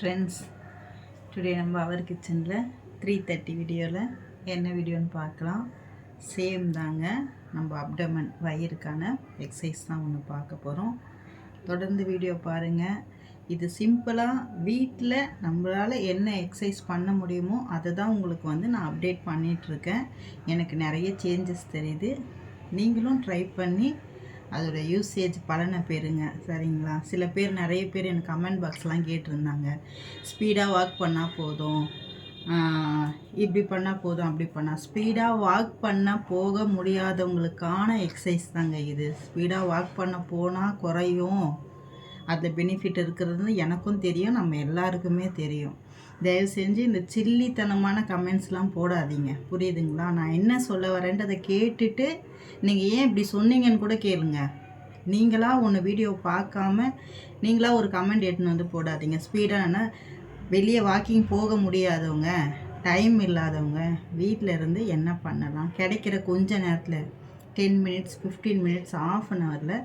Friends today நம்ம அவர் கிச்சனில் three thirty வீடியோவில் என்ன வீடியோன்னு பார்க்கலாம். சேம் தாங்க நம்ம அப்டமன் வயிறுக்கான எக்ஸசைஸ் தான் ஒன்று பார்க்க போகிறோம் தொடர்ந்து வீடியோ பாருங்கள் இது சிம்பிளாக வீட்டில் நம்மளால் என்ன எக்ஸசைஸ் பண்ண முடியுமோ அதை தான் உங்களுக்கு வந்து நான் அப்டேட் பண்ணிகிட்ருக்கேன் எனக்கு நிறைய சேஞ்சஸ் தெரியுது. நீங்களும் ட்ரை பண்ணி அதோட யூசேஜ் பலனை பெறுங்க. சரிங்களா? சில பேர் நிறைய பேர் எனக்கு கமெண்ட் பாக்ஸ்லாம் கேட்டிருந்தாங்க. ஸ்பீடாக வாக் பண்ணால் போதும். இப்படி பண்ணால் போதும் அப்படி பண்ணால் ஸ்பீடாக வாக் பண்ண போக முடியாதவங்களுக்கான எக்ஸசைஸ் தாங்க இது. ஸ்பீடாக வாக் பண்ண போனால் குறையும். அதில் பெனிஃபிட் இருக்கிறது எனக்கும் தெரியும் நம்ம எல்லாருக்குமே தெரியும். தயவு செஞ்சு இந்த சில்லித்தனமான கமெண்ட்ஸ்லாம் போடாதீங்க. புரியுதுங்களா? நான் என்ன சொல்ல வரேன்றதை கேட்டுட்டு நீங்கள் ஏன் இப்படி சொன்னீங்கன்னு கூட கேளுங்க. நீங்களாக ஒன்று வீடியோ பார்க்காம நீங்களாக ஒரு கமெண்ட் எடுத்துன்னு வந்து போடாதீங்க. ஸ்பீடான வெளியே வாக்கிங் போக முடியாதவங்க டைம் இல்லாதவங்க வீட்டில் இருந்து என்ன பண்ணலாம்? கிடைக்கிற கொஞ்ச நேரத்தில் ten minutes fifteen minutes of an ஹவரில்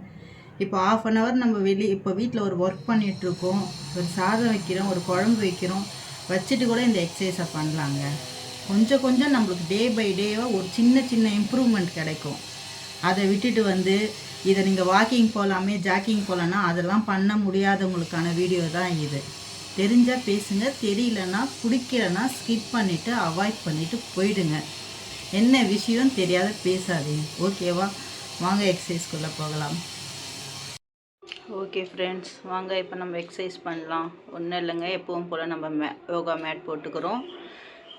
இப்போ ஆஃப் அன் ஹவர் நம்ம வெளியே இப்போ வீட்டில் ஒரு ஒர்க் பண்ணிகிட்ருக்கோம் ஒரு சாதம் வைக்கிறோம் ஒரு குழம்பு வைக்கிறோம் வச்சுட்டு கூட இந்த எக்ஸசைஸை பண்ணலாங்க. கொஞ்சம் கொஞ்சம் நம்மளுக்கு டே பை டேவாக ஒரு சின்ன சின்ன இம்ப்ரூவ்மெண்ட் கிடைக்கும். அதை விட்டுட்டு வந்து இதை நீங்கள் வாக்கிங் போகலாமே ஜாக்கிங் போகலான்னா அதெல்லாம் பண்ண முடியாதவங்களுக்கான வீடியோ தான் இது. தெரிஞ்சால் பேசுங்க தெரியலன்னா பிடிக்கலன்னா ஸ்கிப் பண்ணிவிட்டு அவாய்ட் பண்ணிவிட்டு போயிடுங்க. என்ன விஷயம் தெரியாத பேசாதீங்க. ஓகேவா வாங்க எக்ஸசைஸ்குள்ளே போகலாம். ஓகே ஃப்ரெண்ட்ஸ் வாங்க இப்போ நம்ம எக்ஸசைஸ் பண்ணலாம். ஒன்றும் இல்லைங்க எப்பவும் போல் நம்ம மே யோகா மேட் போட்டுக்கிறோம்.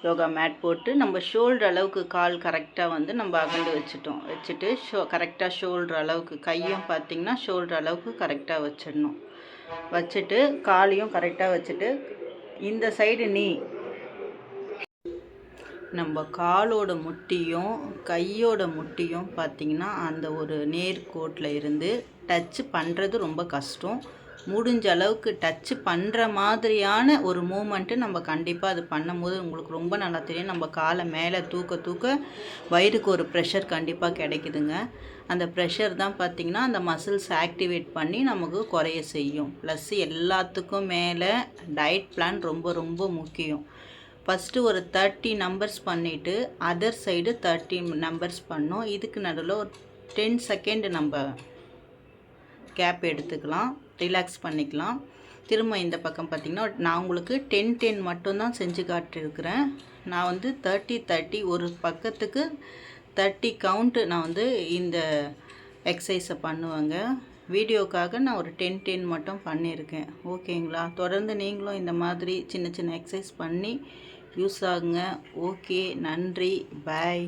யோகா மேட் போட்டு நம்ம ஷோல்டர் அளவுக்கு கால் கரெக்டாக வந்து நம்ம அகண்டு வச்சுட்டோம். வச்சுட்டு ஷோ கரெக்டாக ஷோல்டர் அளவுக்கு கையும் பார்த்திங்கன்னா ஷோல்டர் அளவுக்கு கரெக்டாக வச்சிடணும். வச்சுட்டு காலையும் கரெக்டாக வச்சுட்டு இந்த சைடு நீ. நம்ம காலோட முட்டியும் கையோட முட்டியும் பார்த்திங்கன்னா அந்த ஒரு நேர்கோட்டில் இருந்து டச்சு பண்ணுறது ரொம்ப கஷ்டம். முடிஞ்ச அளவுக்கு டச்சு பண்ணுற மாதிரியான ஒரு மூமெண்ட்டு நம்ம கண்டிப்பாக அது பண்ணும்போது உங்களுக்கு ரொம்ப நல்லா தெரியும். நம்ம காலை மேலே தூக்க தூக்க வயிறுக்கு ஒரு ப்ரெஷர் கண்டிப்பாக கிடைக்குதுங்க. அந்த ப்ரெஷர் தான் பார்த்திங்கன்னா அந்த மசில்ஸ் ஆக்டிவேட் பண்ணி நமக்கு குறைய செய்யும். ப்ளஸ் எல்லாத்துக்கும் மேலே டயட் பிளான் ரொம்ப ரொம்ப முக்கியம். ஃபஸ்ட்டு ஒரு தேர்ட்டி நம்பர்ஸ் பண்ணிவிட்டு அதர் சைடு தேர்ட்டி நம்பர்ஸ் பண்ணோம். இதுக்கு நடுவில் ஒரு டென் செகண்ட் நம்ம கேப் எடுத்துக்கலாம். ரிலாக்ஸ் பண்ணிக்கலாம். திரும்ப இந்த பக்கம் பார்த்திங்கன்னா நான் உங்களுக்கு டென் டென் மட்டும்தான் செஞ்சு காட்டியிருக்கிறேன். நான் வந்து தேர்ட்டி தேர்ட்டி ஒரு பக்கத்துக்கு தேர்ட்டி கவுண்ட்டு நான் வந்து இந்த எக்ஸசைஸை பண்ணுவேங்க. வீடியோக்காக நான் ஒரு டென் டென் மட்டும் பண்ணியிருக்கேன். ஓகேங்களா? தொடர்ந்து நீங்களும் இந்த மாதிரி சின்ன சின்ன எக்ஸசைஸ் பண்ணி யூஸ் ஆகுங்க. ஓகே நன்றி. பாய்